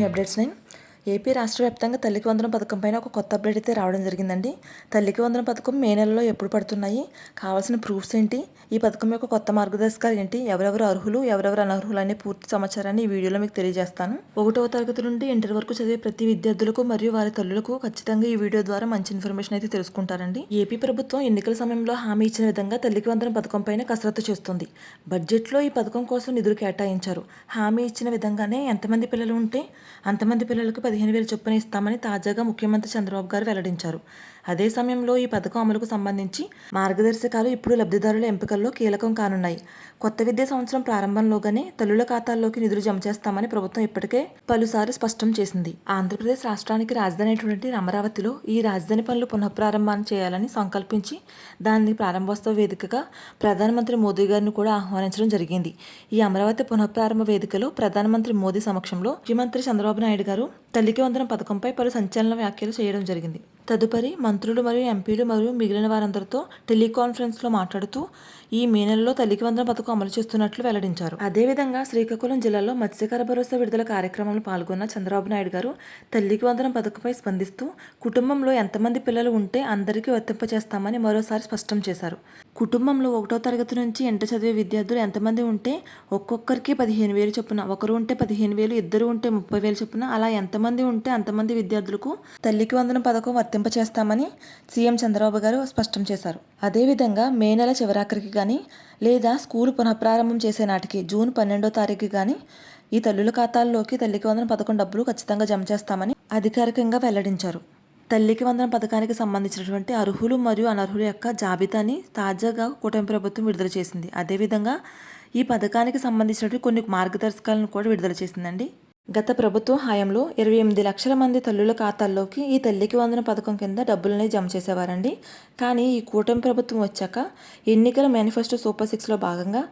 మీ updates nine AP రాష్ట్ర వ్యాప్తంగా తల్లికి వందనం పథకం పైన ఒక కొత్త అప్డేట్ అయితే రావడం జరిగిందండి. తల్లికి వందనం పథకం మే నెలలో ఎప్పుడు పడుతున్నాయి? కావాల్సిన ప్రూఫ్స్ ఏంటి? ఈ పథకం యొక్క కొత్త మార్గదర్శకాలు ఏంటి? ఎవరెవరు అర్హులు? ఎవరెవరు అనర్హులు అనే పూర్తి సమాచారాన్ని ఈ వీడియోలో మీకు తెలియజేస్తాను. ఒకటవ తరగతి నుండి ఇంటర్ వరకు చదివే ప్రతి విద్యార్థులకు మరియు వారి తల్లులకు ఖచ్చితంగా ఈ వీడియో ద్వారా మంచి ఇన్ఫర్మేషన్ అయితే తెలుసుకుంటారండి. ఏపీ ప్రభుత్వం ఎన్నికల సమయంలో హామీ ఇచ్చిన విధంగా తల్లికి వందనం పథకం పైన కసరత్తు చేస్తుంది. బడ్జెట్లో ఈ పథకం కోసం నిధులు కేటాయించారు. హామీ ఇచ్చిన విధంగానే ఎంతమంది పిల్లలు ఉంటే అంతమంది పిల్లలకు పదిహేను వేలు చొప్పున ఇస్తామని తాజాగా ముఖ్యమంత్రి చంద్రబాబు గారు వెల్లడించారు. అదే సమయంలో ఈ పథకం అమలుకు సంబంధించి మార్గదర్శకాలు ఇప్పుడు లబ్ధిదారుల ఎంపికల్లో కీలకం కానున్నాయి. కొత్త విద్యా సంవత్సరం ప్రారంభంలోగానే తల్లుల ఖాతాల్లోకి నిధులు జమ చేస్తామని ప్రభుత్వం ఇప్పటికే పలుసార్లు స్పష్టం చేసింది. ఆంధ్రప్రదేశ్ రాష్ట్రానికి రాజధాని అయినటువంటి అమరావతిలో ఈ రాజధాని పనులు పునఃప్రారంభాన్ని చేయాలని సంకల్పించి దాన్ని ప్రారంభోత్సవ వేదికగా ప్రధానమంత్రి మోదీ గారిని కూడా ఆహ్వానించడం జరిగింది. ఈ అమరావతి పునఃప్రారంభ వేదికలో ప్రధానమంత్రి మోదీ సమక్షంలో ముఖ్యమంత్రి చంద్రబాబు నాయుడు గారు తల్లికి వందనం పథకంపై పలు సంచలన వ్యాఖ్యలు చేయడం జరిగింది. తదుపరి మంత్రులు మరియు ఎంపీలు మరియు మిగిలిన వారందరితో టెలికాన్ఫరెన్స్లో మాట్లాడుతూ ఈ మే నెలలో తల్లికి వందన పథకం అమలు చేస్తున్నట్లు వెల్లడించారు. అదేవిధంగా శ్రీకాకుళం జిల్లాలో మత్స్యకార భరోసా విడుదల కార్యక్రమంలో పాల్గొన్న చంద్రబాబు నాయుడు గారు తల్లికి వందనం పథకంపై స్పందిస్తూ కుటుంబంలో ఎంతమంది పిల్లలు ఉంటే అందరికీ వర్తింపచేస్తామని మరోసారి స్పష్టం చేశారు. కుటుంబంలో ఒకటో తరగతి నుంచి ఇంటర్ చదివే విద్యార్థులు ఎంతమంది ఉంటే ఒక్కొక్కరికి పదిహేను వేలు చొప్పున ఒకరు ఉంటే పదిహేను వేలు ఇద్దరు ఉంటే ముప్పై వేలు చొప్పున అలా ఎంతమంది ఉంటే అంతమంది విద్యార్థులకు తల్లికి వందన పథకం వర్తింపచేస్తామని సీఎం చంద్రబాబు గారు స్పష్టం చేశారు. అదేవిధంగా మే నెల చివరాఖరికి కానీ లేదా స్కూల్ పునఃప్రారంభం చేసే నాటికి జూన్ పన్నెండో తారీఖు కానీ ఈ తల్లుల ఖాతాల్లోకి తల్లికి వందన పథకం డబ్బులు ఖచ్చితంగా జమ చేస్తామని అధికారికంగా వెల్లడించారు. తల్లికి వందన పథకానికి సంబంధించినటువంటి అర్హులు మరియు అనర్హుల యొక్క జాబితాని తాజాగా కూటమి ప్రభుత్వం విడుదల చేసింది. అదేవిధంగా ఈ పథకానికి సంబంధించినటువంటి కొన్ని మార్గదర్శకాలను కూడా విడుదల చేసిందండి. గత ప్రభుత్వం హయాంలో ఇరవై ఎనిమిది లక్షల మంది తల్లుల ఖాతాల్లోకి ఈ తల్లికి వందన పథకం కింద డబ్బులని జమ చేసేవారండి. కానీ ఈ కూటమి ప్రభుత్వం వచ్చాక ఎన్నికల మేనిఫెస్టో సూపర్ సిక్స్లో భాగంగా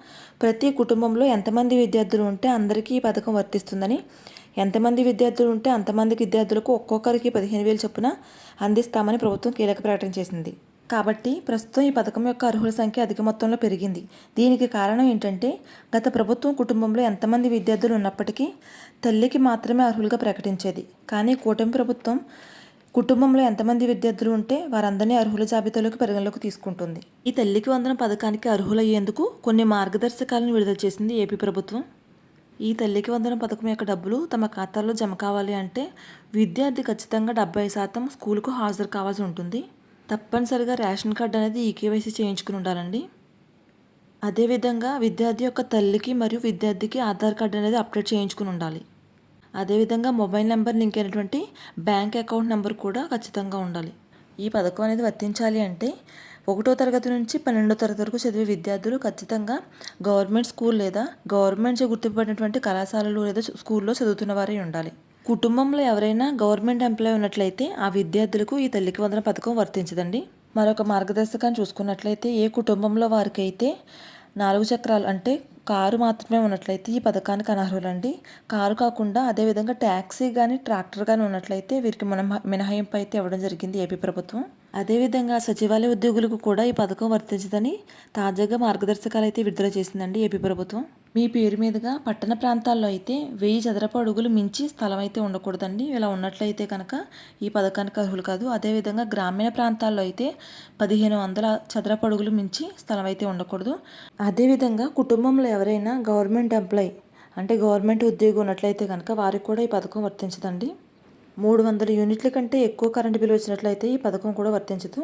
ప్రతి కుటుంబంలో ఎంతమంది విద్యార్థులు ఉంటే అందరికీ ఈ పథకం వర్తిస్తుందని ఎంతమంది విద్యార్థులు ఉంటే అంతమంది విద్యార్థులకు ఒక్కొక్కరికి పదిహేను వేలు చొప్పున అందిస్తామని ప్రభుత్వం కీలక ప్రకటన చేసింది. కాబట్టి ప్రస్తుతం ఈ పథకం యొక్క అర్హుల సంఖ్య అధిక మొత్తంలో పెరిగింది. దీనికి కారణం ఏంటంటే గత ప్రభుత్వం కుటుంబంలో ఎంతమంది విద్యార్థులు ఉన్నప్పటికీ తల్లికి మాత్రమే అర్హులుగా ప్రకటించేది. కానీ కూటమి ప్రభుత్వం కుటుంబంలో ఎంతమంది విద్యార్థులు ఉంటే వారందరినీ అర్హుల జాబితాలోకి పరిగణలోకి తీసుకుంటుంది. ఈ తల్లికి వందన పథకానికి అర్హులయ్యేందుకు కొన్ని మార్గదర్శకాలను విడుదల చేసింది ఏపీ ప్రభుత్వం. ఈ తల్లికి వందన పథకం యొక్క డబ్బులు తమ ఖాతాలో జమ కావాలి అంటే విద్యార్థి ఖచ్చితంగా డెబ్బై శాతం స్కూల్కు హాజరు కావాల్సి ఉంటుంది. తప్పనిసరిగా రేషన్ కార్డు అనేది ఈకేవైసీ చేయించుకుని ఉండాలండి. అదేవిధంగా విద్యార్థి యొక్క తల్లికి మరియు విద్యార్థికి ఆధార్ కార్డు అనేది అప్డేట్ చేయించుకుని ఉండాలి. అదేవిధంగా మొబైల్ నెంబర్ లింక్ అయినటువంటి బ్యాంక్ అకౌంట్ నెంబర్ కూడా ఖచ్చితంగా ఉండాలి. ఈ పథకం అనేది వర్తించాలి అంటే ఒకటో తరగతి నుంచి పన్నెండో తరగతి వరకు చదివే విద్యార్థులు ఖచ్చితంగా గవర్నమెంట్ స్కూల్ లేదా గవర్నమెంట్ గుర్తింపబడినటువంటి కళాశాలలు లేదా స్కూల్లో చదువుతున్న వారే ఉండాలి. కుటుంబంలో ఎవరైనా గవర్నమెంట్ ఎంప్లాయ్ ఉన్నట్లయితే ఆ విద్యార్థులకు ఈ తల్లికి వందన పథకం వర్తించదండి. మరొక మార్గదర్శకాన్ని చూసుకున్నట్లయితే ఏ కుటుంబంలో వారికైతే నాలుగు చక్రాలు అంటే కారు మాత్రమే ఉన్నట్లయితే ఈ పథకానికి అనర్హులండి. కారు కాకుండా అదేవిధంగా ట్యాక్సీ కానీ ట్రాక్టర్ కానీ ఉన్నట్లయితే వీరికి మనం మినహాయింపు అయితే ఇవ్వడం జరిగింది ఏపీ ప్రభుత్వం. అదేవిధంగా సచివాలయ ఉద్యోగులకు కూడా ఈ పథకం వర్తించదని తాజాగా మార్గదర్శకాలు అయితే విడుదల చేసిందండి ఏపీ ప్రభుత్వం. మీ పేరు మీదుగా పట్టణ ప్రాంతాల్లో అయితే వెయ్యి చదరపు అడుగులు మించి స్థలం అయితే ఉండకూడదండి. ఇలా ఉన్నట్లయితే కనుక ఈ పథకానికి అర్హులు కాదు. అదేవిధంగా గ్రామీణ ప్రాంతాల్లో అయితే పదిహేను వందల చదరపు అడుగులు మించి స్థలం అయితే ఉండకూడదు అదేవిధంగా కుటుంబంలో ఎవరైనా గవర్నమెంట్ ఎంప్లాయ్ అంటే గవర్నమెంట్ ఉద్యోగి ఉన్నట్లయితే కనుక వారికి కూడా ఈ పథకం వర్తించదండి. మూడు వందల యూనిట్ల కంటే ఎక్కువ కరెంటు బిల్లు వచ్చినట్లయితే ఈ పథకం కూడా వర్తించదు.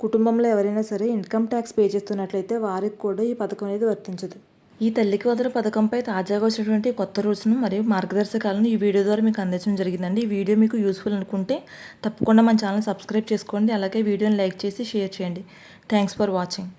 కుటుంబంలో ఎవరైనా సరే ఇన్కమ్ ట్యాక్స్ పే చేస్తున్నట్లయితే వారికి కూడా ఈ పథకం అనేది వర్తించదు. ఈ తల్లికి వదల పథకంపై తాజాగా వచ్చినటువంటి కొత్త రూల్స్ను మరియు మార్గదర్శకాలను ఈ వీడియో ద్వారా మీకు అందించడం జరిగిందండి. ఈ వీడియో మీకు యూస్ఫుల్ అనుకుంటే తప్పకుండా మన ఛానల్ సబ్స్క్రైబ్ చేసుకోండి. అలాగే వీడియోని లైక్ చేసి షేర్ చేయండి. Thanks for watching